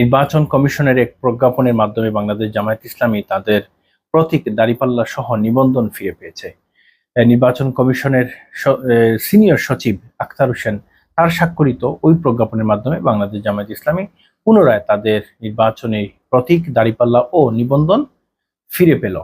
নির্বাচন কমিশনের এক প্রজ্ঞাপনের মাধ্যমে বাংলাদেশ জামায়াত ইসলামী তাদের প্রতীক দাঁড়িপাল্লা সহ নিবন্ধন ফিরে পেয়েছে। নির্বাচন কমিশনের সিনিয়র সচিব আখতার হোসেন তার স্বাক্ষরিত ওই প্রজ্ঞাপনের মাধ্যমে বাংলাদেশ জামায়াত ইসলামী পুনরায় তাদের নির্বাচনী প্রতীক দাঁড়িপাল্লা ও নিবন্ধন ফিরে পেল।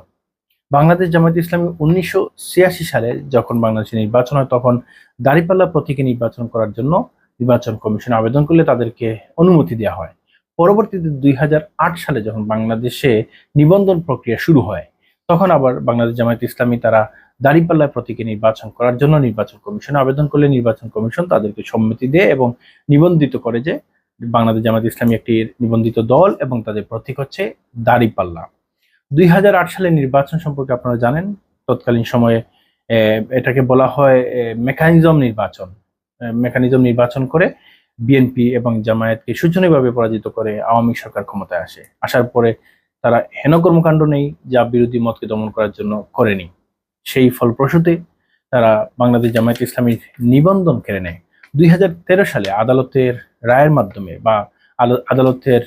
বাংলাদেশ জামায়াত ইসলামী উনিশশো ছিয়াশি সালে যখন বাংলাদেশে নির্বাচন হয় তখন দাঁড়িপাল্লা প্রতীকে নির্বাচন করার জন্য নির্বাচন কমিশনে আবেদন করলে তাদেরকে অনুমতি দেওয়া হয়। পরবর্তীতে দুই হাজার আট সালে যখন বাংলাদেশে নিবন্ধন প্রক্রিয়া শুরু হয়, তখন আবার বাংলাদেশ জামায়াত ইসলামী তারা দাঁড়িপাল্লা প্রতীকে নির্বাচন করার জন্য নির্বাচন কমিশনে, আবেদন করলে নির্বাচন কমিশন তাদেরকে সম্মতি দেয় এবং নিবন্ধিত করে যে বাংলাদেশ জামায়াত ইসলামী একটি নিবন্ধিত দল এবং তাদের প্রতীক হচ্ছে দাঁড়িপাল্লা। দুই হাজার আট সালে নির্বাচন সম্পর্কে আপনারা জানেন, তৎকালীন সময়ে এটাকে বলা হয় মেকানিজম নির্বাচন। মেকানিজম নির্বাচন করে বিএনপি এবং জামায়াতকে শোচনীয়ভাবে পরাজিত করে আওয়ামী সরকার ক্ষমতায় আসে। আসার পরে তারা হেন কর্মকাণ্ড নেই যা বিরোধী মতকে দমন করার জন্য করেনি। সেই ফলপ্রসূতে তারা বাংলাদেশ জামায়াত ইসলামীর নিবন্ধন কেড়ে নেয়। দুই হাজার তেরো সালে আদালতের রায়ের মাধ্যমে বা আদালতের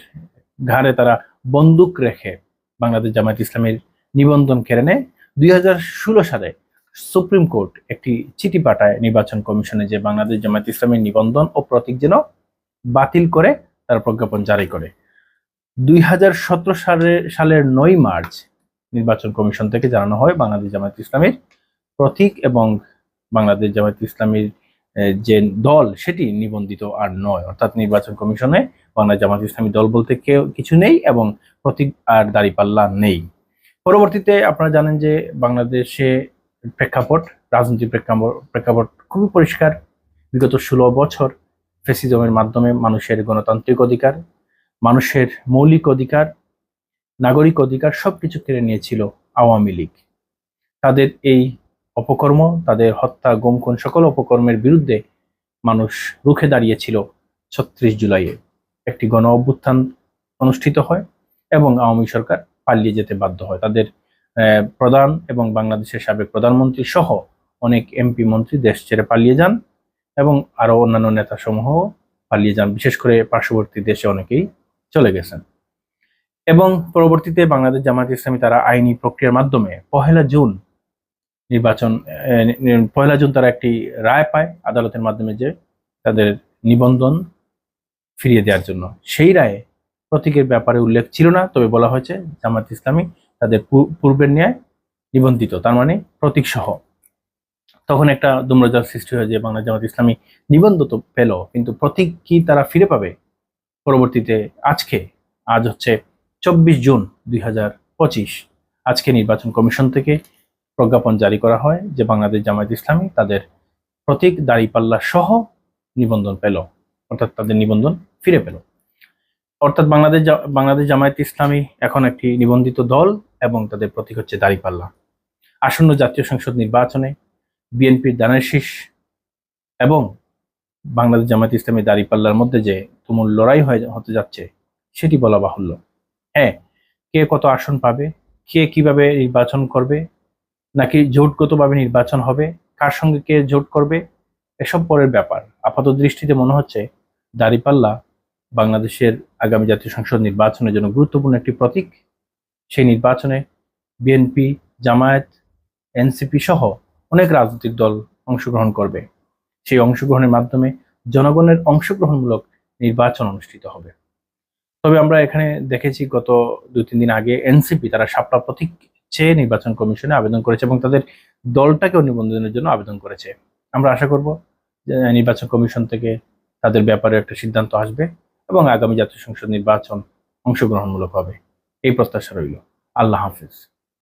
ঘাড়ে তারা বন্দুক রেখে বাংলাদেশ জামায়াত ইসলামীর নিবন্ধন কেড়ে নেয়। দুই হাজার ষোলো সালে সুপ্রিম কোর্ট একটি চিঠি পাঠায় নির্বাচন কমিশনে যে বাংলাদেশ জামায়াত ইসলামের নিবন্ধন ও প্রতীক যেন বাতিল করে, তার প্রজ্ঞাপন জারি করে। দুই সালে, সালের নয় মার্চ নির্বাচন কমিশন থেকে জানানো হয়, বাংলাদেশ জামায়াত ইসলামের প্রতীক এবং বাংলাদেশ জামায়াত ইসলামীর যে দল, সেটি নিবন্ধিত আর নয়। অর্থাৎ নির্বাচন কমিশনে বাংলাদেশ জামায়াত ইসলামী দল বলতে কেউ কিছু নেই এবং প্রতীক আর দাঁড়িপাল্লা নেই। পরবর্তীতে আপনারা জানেন যে বাংলাদেশে প্রেক্ষাপট রাজনৈতিক প্রেক্ষাপট প্রেক্ষাপট খুবই পরিষ্কার। বিগত ষোলো বছর ফেসিজমের মাধ্যমে মানুষের গণতান্ত্রিক অধিকার, মানুষের মৌলিক অধিকার, নাগরিক অধিকার সব কিছু কেড়ে নিয়েছিল আওয়ামী লীগ। তাদের এই অপকর্ম, তাদের হত্যা, গুমখুন সকল অপকর্মের বিরুদ্ধে মানুষ রুখে দাঁড়িয়েছিল ছত্রিশ জুলাইয়ে। একটি গণ অভ্যুত্থান অনুষ্ঠিত হয় এবং আওয়ামী সরকার পালিয়ে যেতে বাধ্য হয়। তাদের প্রধান এবং বাংলাদেশের সাবেক প্রধানমন্ত্রী সহ অনেক এমপি মন্ত্রী দেশ ছেড়ে পালিয়ে যান এবং আরও অন্যান্য নেতা সমূহ পালিয়ে যান। বিশেষ করে পার্শ্ববর্তী দেশে অনেকেই চলে গেছেন। এবং পরবর্তীতে বাংলাদেশ জামায়াত ইসলামী তারা আইনি প্রক্রিয়ার মাধ্যমে পহেলা জুন নির্বাচন পহেলা জুন তারা একটি রায় পায় আদালতের মাধ্যমে যে তাদের নিবন্ধন ফিরিয়ে দেওয়ার জন্য। সেই রায়ে প্রতীকের ব্যাপারে উল্লেখ ছিল না, তবে বলা হয়েছে জামাত ইসলামী তাদের পূর্বের ন্যায় নিবন্ধিত, তার মানে প্রতীক সহ তখন একটা দুম্রজাল সৃষ্টি হয় যে বাংলা জামাত ইসলামী নিবন্ধ তো পেল, কিন্তু প্রতীক কি তারা ফিরে পাবে? পরবর্তীতে আজকে, আজ হচ্ছে চব্বিশ জুন দুই হাজার পঁচিশ, আজকে নির্বাচন কমিশন থেকে প্রজ্ঞাপন জারি করা হয় যে বাংলাদেশ জামায়াত ইসলামী তাদের প্রতীক দাঁড়িপাল্লা সহ নিবন্ধন পেল, অর্থাৎ তাদের নিবন্ধন ফিরে পেল। অর্থাৎ বাংলাদেশ বাংলাদেশ জামায়াত ইসলামী এখন একটি নিবন্ধিত দল এবং তাদের প্রতীক হচ্ছে দাঁড়িপাল্লা। আসন্ন জাতীয় সংসদ নির্বাচনে বিএনপির দানের শীষ এবং বাংলাদেশ জামায়াত ইসলামী দাঁড়িপাল্লার মধ্যে যে তুমুল লড়াই হয়ে, হতে যাচ্ছে, সেটি বলা বাহুল্য। হ্যাঁ কে কত আসন পাবে, কে কীভাবে নির্বাচন করবে, নাকি জোটগতভাবে নির্বাচন হবে, কার সঙ্গে কে জোট করবে, এসব পরের ব্যাপার। আপাত দৃষ্টিতে মনে হচ্ছে দাঁড়িপাল্লা বাংলাদেশের আগামী জাতীয় সংসদ নির্বাচনের জন্য গুরুত্বপূর্ণ একটি প্রতীক। সেই নির্বাচনে বিএনপি জামায়াত এনসিপি সহ অনেক রাজনৈতিক দল অংশগ্রহণ করবে। সেই অংশগ্রহণের মাধ্যমে জনগণের অংশগ্রহণমূলক নির্বাচন অনুষ্ঠিত হবে। তবে আমরা এখানে দেখেছি গত দু তিন দিন আগে এনসিপি তারা শাপলা প্রতীক চেয়ে নির্বাচন কমিশনে আবেদন করেছে এবং তাদের দলটাকেও নিবন্ধনের জন্য আবেদন করেছে। আমরা আশা করব যে নির্বাচন কমিশন থেকে তাদের ব্যাপারে একটা সিদ্ধান্ত আসবে এবং আগামী জাতীয় সংসদ নির্বাচন অংশগ্রহণমূলক হবে। এই প্রত্যাশা রইল। আল্লাহ হাফিজ।